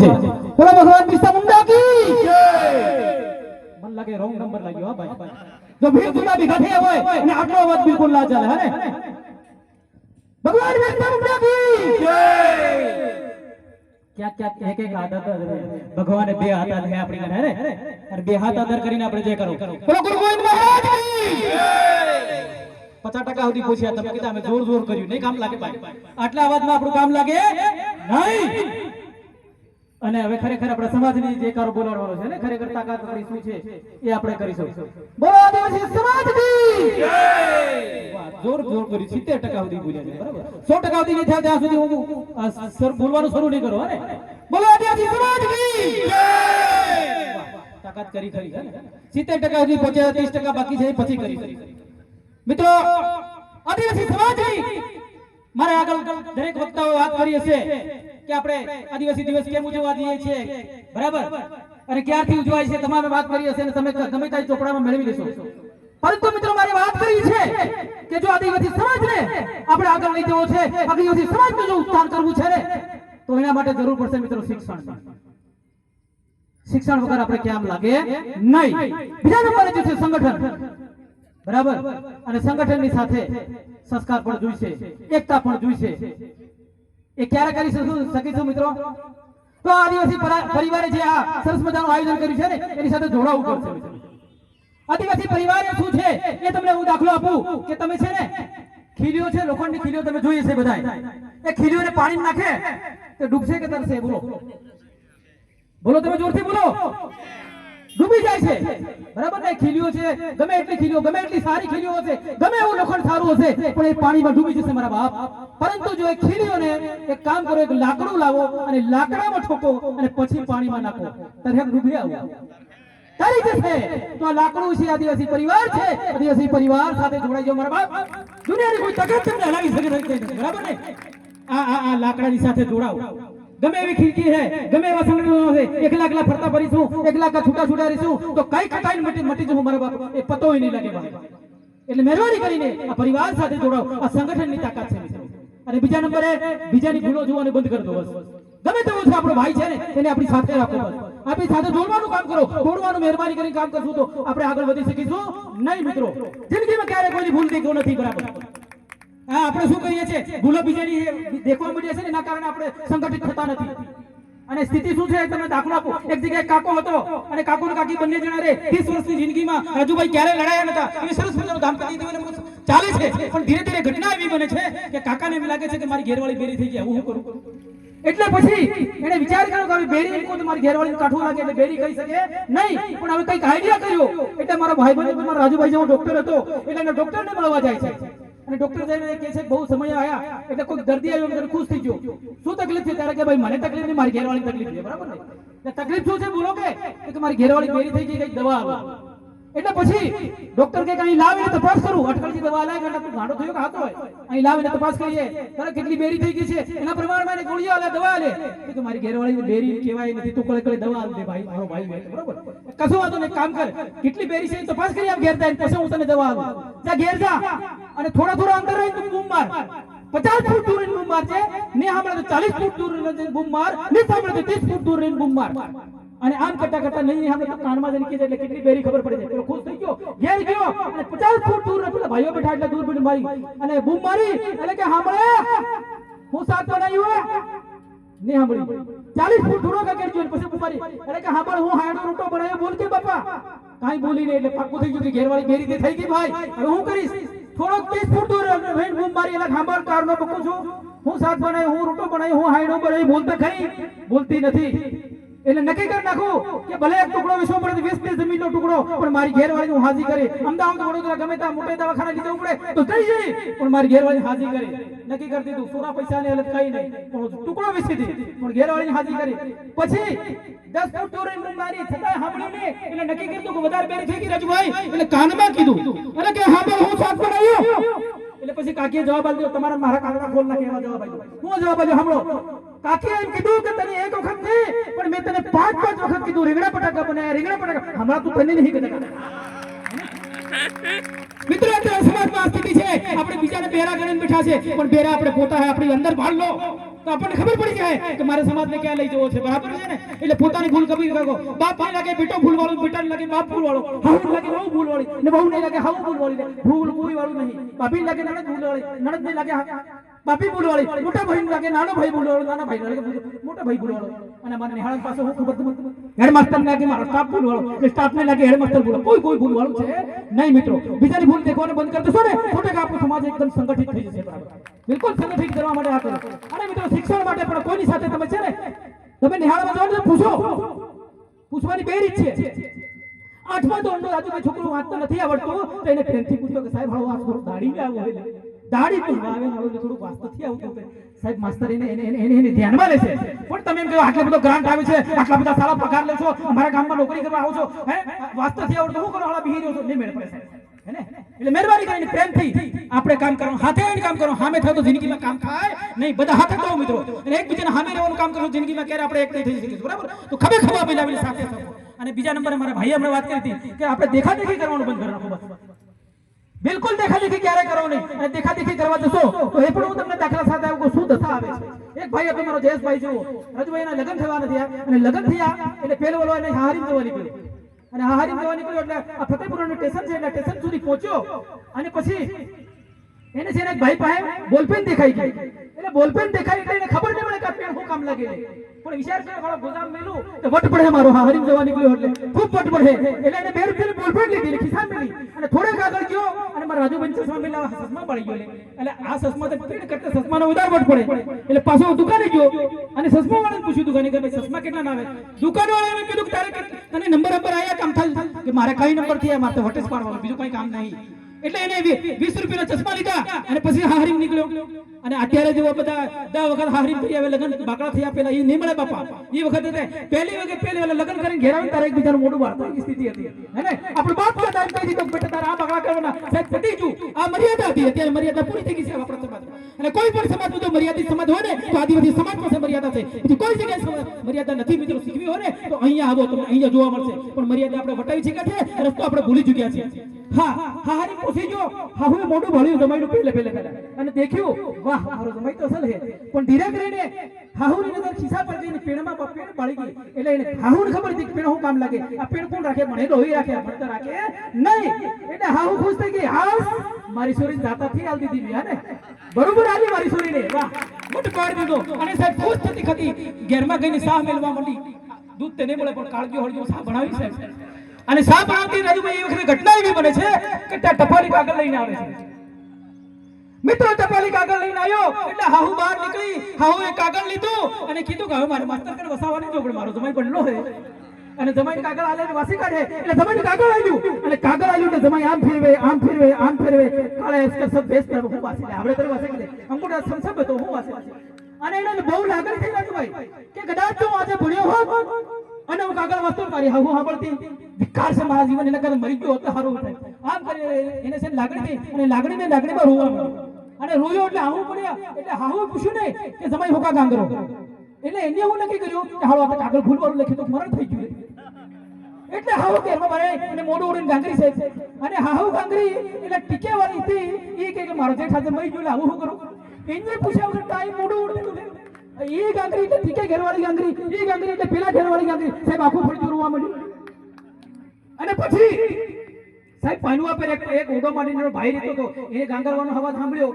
છે બોલો ભગવાન બિરસા મુંડા કી મન લાગે રોંગ નંબર લાગ્યો હા ભાઈ. જો ભીડ ગુના ભેગા થયા હોય અને આટલો અવાજ બિલકુલ ના ચાલે હે ને? ભગવાન બિરસા મુંડા કી જય ક્યાં ક્યાં એક એક હાથ ભગવાને બે હાથ આધે આપણી હે ને? અને બે હાથ આદર કરીને આપણે જે કરો. બોલો ગુરુ ગોવિંદ મહારાજ કી પચાસ ટકા સુધી પૂછ્યા તમે કીધા અમે જોર જોર કર્યું. નહીં કામ લાગે ભાઈ. આટલા અવાજમાં આપણું કામ લાગે? નહીં. અને હવે ખરેખર આપણે સમાજની જે કારો બોલાવવાનો છે ને ખરેખર તાકાત આપણી શું છે એ આપણે કરીશું. બોલો આદિવાસી સમાજ કી વાહ, જોર જોર કરી 70% સુધી બોલ્યા છે બરાબર. 100% સુધી નહીં થાય ત્યાં સુધી હું સર બોલવાનું શરૂ નહીં કરું હે બોલો આદિવાસી સમાજ કી તાકાત કરી ખરી 70% સુધી પહોંચ્યા 30% બાકી છે પછી કરી મિત્રો આદિવાસી સમાજની મારે આગળ દરેક વક્તાઓ વાત કરી હશે. કે આપણે આદિવાસી દિવસ કેમ ઉજવવા જઈએ છીએ? બરાબર? અને ક્યારથી ઉજવાય છે? તમારે વાત કરી હશે અને તમે ગમે ત્યાં ચોપડામાં મેળવી લેશો. પરંતુ મિત્રો, મારે વાત કરી છે કે જો આદિવાસી સમાજને આપણે આગળ લઈ જવો છે, આદિવાસી સમાજનું જો ઉત્થાન કરવું છે ને, તો એના માટે જરૂર પડશે મિત્રો શિક્ષણ. શિક્ષણ વગર આપણે કેમ લાગે નહીં? બીજા નંબરે જે છે સંગઠન. બરાબર? અને સંગઠનની સાથે સંસ્કાર પણ જોઈશે, એકતા પણ જોઈશે. એ ક્યારે કરી શકશું મિત્રો? તો આદિવાસી પરિવારે જે આ સરસ મજાનું આયોજન કર્યું છે ને, એની સાથે જોડાવું પડશે. આદિવાસી પરિવાર શું છે? એ તમને હું દાખલો આપું, કે તમે છે ને ખીલીઓ છે, લોખંડની ખીલીઓ તમે જોઈએ છે બધા એ ખીલીઓને પાણી નાખે, તો ડૂબશે કે તરશે? બોલો. બોલો તમે જોરથી બોલો. ડૂબી જાય છે. બરાબર ને? ખીલીઓ છે. ગમે એટલી ખીલીઓ, ગમે એટલી સારી ખીલીઓ હશે, ગમે એવું લોખંડ સારું હશે, પણ એ પાણીમાં ડૂબી જશે મારા બાપ. પરંતુ જો એ ખીલીઓને એક કામ કરો, એક લાકડું લાવો અને લાકડામાં ઠોકો અને પછી પાણીમાં નાખો. ત્યારે ડૂબી આવો? તારી જશે તો આ લાકડું છે, આદિવાસી પરિવાર છે. આદિવાસી પરિવાર સાથે જોડાઈ જાઓ મારા બાપ. દુનિયાની કોઈ તકત તમને હલાવી શકે નહીં, બરાબર ને? આ આ લાકડાની સાથે જોડાઓ. ગમે એવી ખીડકી છે, ગમે એવા સંગઠનો છે, એકલા એકલા ફરતા ફરીશું, એકલા એકલા છૂટા છૂટા રહીશું, તો કઈ કટાઈને મટી મટી જવું મારા બાપ? એ પતો નહીં લાગે એટલે મહેરબાની કરીને આ પરિવાર સાથે જોડાઓ, આ સંગઠનની તાકાત છે અને બીજા નંબરે, બીજાની ભૂલો જોવાનું બંધ કરી દો બસ. ગમે તેવો છે આપણો ભાઈ છે ને, એને આપણી સાથે રાખો આપણી સાથે જોડવાનું કામ કરો, તોડવાનું મહેરબાની કરીને કામ કરશું તો આપણે આગળ વધી શકીશું નહીં મિત્રો. જિંદગીમાં ક્યારે કોઈની ભૂલ દેખો નથી, બરાબર. હા, આપણે શું કહીએ છીએ? ભૂલો બીજાની દેખવા મળીએ છે ને એના કારણે આપણે સંગઠિત થતા નથી. અને સ્થિતિ શું છે? તમે દાખલો આપો. એક જગ્યાએ કાકો હતો અને કાકો ને કાકી બંને જણા રે 30 વર્ષની જિંદગીમાં રાજુભાઈ ક્યારે લડાયા નતા. એ સરસ મજાનું દાંપત્ય જીવન ચાલે છે. પણ ધીરે ધીરે ઘટના એવી બને છે કે કાકાને એમ લાગે છે કે મારી ઘેરવાળી બેરી થઈ ગયા. હું કરું? એટલે પછી એને વિચાર કર્યો કે બેરી મૂકું તો મારી ઘેરવાળી કાઠું લાગે એટલે બેરી કહી શકે. નહીં, પણ હવે કંઈક આઈડિયા કર્યો. એટલે મારા ભાઈ બંધ મારા રાજુભાઈ જેવો ડોક્ટર હતો. એટલે ડોક્ટરને મળવા જાય છે. અને ડોક્ટર સાહેબ કહે છે, બહુ સમય આયા, એટલે કોઈ દર્દી આવ્યો એટલે ખુશ થઈ ગયો. શું તકલીફ છે? ત્યારે કે, ભાઈ, મને તકલીફ નહીં, મારી ઘેરવાળી તકલીફ છે. બરાબર ને? તકલીફ શું છે? બોલો કે મારી ઘેરવાળી બેરી થઈ ગઈ કઈ દવા આવે એટલે પછી ડોક્ટર કે, અહીં લાવીને તપાસ કરું. અટકળથી દવા લાવે એટલે તું ગાંડો થયો કે હાથો હોય. અહીં લાવીને તપાસ કરીએ. તારે કેટલી બેરી થઈ ગઈ છે? એના પ્રમાણમાં એને ગોળીઓ આલે, દવા આલે. કે, મારી ઘેરવાળી બેરી કહેવાય નથી, તું કળે કળે દવા આલે ભાઈ, મારો ભાઈ બરોબર? કશું વાંધો નહીં કામ કર. કેટલી બેરી છે તપાસ કરી આપ ઘેર જાય પછી હું તને દવા આલું જા ઘેર જા. અને થોડા થોડા અંતર રહી તું બૂમ માર. પચાસ ફૂટ દૂર રહીને બૂમ માર છે. ને સાંભળે તો ચાલીસ ફૂટ દૂર રહીને બૂમ માર. ને સાંભળે તો ત્રીસ ફૂટ દૂર રહીને બૂમ માર. અને આમ કરતા કરતા નહીં સાંભળે તો કાનમાં જઈને કીધે એટલે કેટલી બેરી ખબર પડી જાય. પેલો ખુશ થઈ ગયો. ઘેર ગયો. અને પચાસ ફૂટ દૂર પેલા ભાઈઓ બેઠા એટલે દૂર બીન મારી. અને બૂમ મારી. એટલે કે, સાંભળે? હું સાચો નહીં હોય. નહીં સાંભળી ચાલીસ ફૂટ ધૂળો કે કરજો પછી બૂમ મારી એટલે કે સાંભળ હું હાયડો રૂટો બનાવ્યો. બોલ કે, બાપા, કાંઈ બોલી નહીં, એટલે પાકું થઈ ગયું ઘેરવાળી બેરી તે થઈ ગઈ ભાઈ. હવે હું કરીશ? થોડોક ત્રીસ ફૂટ દૂર ભાઈ બૂમ મારી એટલે સાંભળ કારનો પકું છું. હું સાત બનાવ્યો હું રૂટો બનાવ્યો હું હાયડો બનાવી બોલતા ખરી. બોલતી નથી. એટલે નક્કી કરી નાખું કે ભલે એક ટુકડો વિશ્વ પડે વીસ ત્રીસ જમીનનો ટુકડો, પણ મારી ઘેરવાળી હું હાજી કરી. અમદાવાદ વડોદરા ગમે ત્યાં મોટે દવાખાના લીધે ઉપડે તો થઈ જઈ પણ મારી ઘેરવાળી હાજી કરી. નક્કી કરી દીધું. સોના પૈસા ની અલગ કઈ નહીં. પણ ટુકડો વિસી હતી પણ ઘેરવાળી હાજી કરી. પછી દસ ફૂટ દૂર મારી છતાં સાંભળ્યું નહીં. એટલે નક્કી કર્યું કે વધારે બેરી થઈ ગઈ રજુભાઈ. એટલે કાનમાં કીધું. અને કે હા હું સાથ બનાવ્યો એટલે પછી કાકીએ જવાબ આપ્યો, તમારા મારા કાકા ખોલ નાખે એવા જવાબ આપ્યો. હું જવાબ આપ્યો, સાંભળો, કાકીએ એમ કીધું કે તને એક વખત નહીં, પણ મેં તને પાંચ પાંચ વખત કીધું, રીંગણા પટાકા બનાયા, રીંગણા પટાકા. હમણાં તું તને નહીં કીધું મિત્રો અત્યારે સમાજમાં આ સ્થિતિ છે. આપણે બીજાને બેરા ગણીને બેઠા છે, પણ બેરા આપણે પોતા હે, આપણી અંદર ભાળ લો તો આપણને ખબર પડી જાય કે મારે સમાજને ક્યાં લઈ જવો છે, બરાબર છે ને? એટલે પોતાની ભૂલ કબૂલ કરો બાપ ને લાગે બેટો ભૂલ વાળો બેટા લાગે બાપ ભૂલ વાળો હાઉ લાગે વહુ ભૂલ વાળી ને બહુ નહીં લાગે હાઉ ભૂલ વાળી ભૂલ કોઈ વાળું નહીં. ભાભી લાગે નણદ ભૂલ વાળી નણદ નહીં લાગે બાપી ભૂલ વાળી મોટા ભાઈ લાગે નાનો ભાઈ ભૂલ વાળો નાના ભાઈ લાગે મોટા ભાઈ ભૂલ વાળો અને મારે નિહાળ પાસે હું ખબર તમને લાગે મારો સ્ટાફ ભૂલ વાળો સ્ટાફ ને લાગે હેડ ભૂલ કોઈ કોઈ ભૂલ વાળું છે? નહીં મિત્રો. બીજાની ભૂલ દેખવાનું બંધ કરી દેશો ને. ખોટે આપણો સમાજ એકદમ સંગઠિત થઈ જશે, બરાબર. બિલકુલ સંગઠિત કરવા માટે આ અને મિત્રો, શિક્ષણ માટે પણ કોઈની સાથે તમે છે ને, તમે નિહાળવા જાઓ ને પૂછો. પૂછવાની બે રીત છે. આઠમા ધોરણનો રાજુભાઈ છોકરો વાંચતો નથી આવડતો, તો એને પ્રેમથી પૂછતો કે સાહેબ, હાલો, આ થોડું ને આવું દાડી તો આવે ને, હવે થોડું વાંચતો નથી આવતું સાહેબ, માસ્તર એને એને એને ધ્યાનમાં લેશે પણ તમે એમ કહો, આટલો બધો ગ્રાન્ટ આવે છે, આટલા બધા સારા પગાર લે છો, અમારા ગામમાં નોકરી કરવા આવો છો, હે? વાંચતો નથી આવડતો શું કરો, હાલા બિહી છો. નહીં મેળ પડે સાહેબ હે ને એટલે મહેરબાની કરીને પ્રેમથી આપણે કામ કરવાનું હાથે આવીને કામ કરો. સામે થાય તો જિંદગીમાં કામ થાય નહીં. બધા હાથે કરો મિત્રો. અને એકબીજાને સામે રહેવાનું કામ કરો જિંદગીમાં ક્યારે આપણે એક નહીં થઈ શકીશું, બરાબર? તો ખબર ખબર મિલાવીને સાથે અને બીજા નંબરે મારા ભાઈએ હમણાં વાત કરી હતી કે આપણે દેખાદેખી કરવાનું બંધ કરી નાખો બિલકુલ દેખાદેખી ક્યારે કરો નહીં. અને દેખાદેખી કરવા જશો, તો એ પણ હું તમને દાખલા સાથે આવું શું દશા આવે છે? એક ભાઈ હતો મારો જયેશભાઈ, જુઓ. રજુભાઈના લગ્ન થવા નથી અને લગ્ન થયા, એટલે પેલો વાળો એને હારી જવાની નીકળ્યો. અને હારી જવા નીકળ્યો એટલે આ ફતેપુરાનું સ્ટેશન છે એટલે સ્ટેશન સુધી પહોંચ્યો. અને પછી એને છે એક ભાઈ પાસે બોલપેન દેખાઈ ગઈ. એટલે બોલપેન દેખાઈ એટલે ખબર નહીં પડે કે પેન શું કામ લાગે પણ વિચાર કરે, વાળો, ગોદામ મેલું, તો વટ પડે મારો. હા, હરીમ જવા નીકળ્યો એટલે ખૂબ વટ પડે. એટલે એને બે રૂપિયા બોલપેન લીધી ખિસ્સા મેલી. અને થોડેક આગળ ગયો, અને મારા રાજુભાઈ ચશ્મા મેલા ચશ્મા પડી ગયો. એટલે. આ ચશ્મા તો પેડ કરતા ચશ્માનો ઉધાર વટ પડે. એટલે પાછો દુકાને ગયો, અને ચશ્મા વાળાને પૂછ્યું દુકાને કે, ભાઈ ચશ્મા કેટલા ના આવે દુકાન વાળાએ કીધું તારે તને નંબર નંબર આયા કામ થાય કે મારે કઈ નંબરથી મારે તો વટેસ પાડવાનો, બીજું કઈ કામ નહીં. એટલે એને વીસ રૂપિયાના ચશ્મા લીધા અને પછી હારીમ નીકળ્યો. અને અત્યારે જેવો બધા દસ વખત હારીમ થઈ આવે લગ્ન બાકડા થયા પેલા એ નહીં મળે બાપા. એ વખતે પહેલી વખત પહેલી વખત લગ્ન કરીને ઘેર તારે એકબીજાનું મોઢું એવી સ્થિતિ હતી. હે આપણો બાપ કે એમ કહી દીધો બેટા તારા આ બાકડા કરવાના સાહેબ પતી જુ આ મર્યાદા હતી. અત્યારે મર્યાદા પૂરી થઈ ગઈ છે આપણા સમાજમાં. અને કોઈ પણ સમાજ જો મર્યાદિત સમાજ હોય ને, તો આદિવાસી સમાજ પાસે મર્યાદા છે. બીજી કોઈ જગ્યાએ મર્યાદા નથી. મિત્રો શીખવી હોય ને, તો અહીંયા આવો, તમને અહીંયા જોવા મળશે. પણ મર્યાદા આપણે વટાવી છે, રસ્તો આપણે ભૂલી ચૂક્યા છીએ હા હા હારી પૂછી જો હા હું મોઢું ભળ્યું જમાઈનું પેલે પેલે પેલે. અને દેખ્યું વાહ મારો જમાઈ તો અસલ હે પણ ધીરે કરીને હાહુની નજર ખિસ્સા પર ગઈ પેણમાં પેણ પાડી ગઈ એટલે એને હાહુને ખબર હતી પેણ શું કામ લાગે. આ પેણ કોણ રાખે? ભણે હોય રાખે ભણતર રાખે નહીં. એટલે હાહુ ખુશ થઈ ગઈ. હાસ મારી છોરી દાતાથી આલ દીધી મેં, હે ને? બરોબર આલી મારી સોરીને. વાહ મુટ પાડી દીધો. અને સાહેબ ખુશ થતી ખતી. ઘેરમાં ગઈને સાહ મેળવા મળી દૂધ તે નહીં મળે પણ કાળજી હળજીઓ સાહ ભણાવી સાહેબ. અને સાપ આવતી રાજુભાઈ એ વખતે ઘટના એવી બને છે કે ત્યાં ટપાલી કાગળ લઈને આવે છે. મિત્રો, ટપાલી કાગળ લઈને આવ્યો એટલે હાહુ બહાર નીકળી. હાહુ એ કાગળ લીધું અને કીધું કે, હવે મારે માસ્તર કણ જો જોગડ મારો જમાઈ બનલો હે અને જમાઈ કાગળ આલે ને વાસી કાઢે. એટલે જમાઈ કાગળ આવ્યું અને કાગળ આવ્યું એટલે જમાઈ આમ ફેરવે આમ ફેરવે આમ ફેરવે. કાળા એસકર સબ બેસ પર હું વાસી લે. આપણે તો વાસી લે અંગૂઠા સંસબ તો હું વાસી અને એને બહુ લાગણી થઈ રાજુભાઈ કે કદાચ જો આજે ભણ્યો હોત અને હું કાગળ વાંચતો મારી હું સાંભળતી વિકાર છે મારા જીવન, એના કારણે મરી ગયો હોત સારું થાય. આમ કરી એને છે લાગણી થઈ, અને લાગણી ને લાગણીમાં રોવા માંડ્યો. અને રોયો એટલે હાહુ પડ્યા, એટલે હાહુ પૂછ્યું ને કે જમાઈ હોકા કાંગરો એટલે એને એવું નક્કી કર્યું કે હાલો આપણે કાગળ ભૂલવાનું લખ્યું તો મરણ થઈ ગયું. એટલે હાહુ ઘેરમાં ભરે અને મોઢું ઉડીને ગાંગરી છે. અને હાહુ ગાંગરી એટલે ટીકે વાળી હતી એ કે મારો જેઠા મરી ગયો, એટલે આવું શું કરું? એને પૂછ્યા વગર ટાઈમ મોઢું ઉડતું. એ ગાંગરી એટલે ટીકે ઘેરવાળી ગાંગરી એ ગાંગરી એટલે પેલા ઘેરવાળી ગાંગરી સાહેબ આખું માંડ્યું અને પછી સાહેબ પાનવા પર એક એક માંડીને એનો ભાઈ રહેતો હતો એ ગાંગરવાનો અવાજ સાંભળ્યો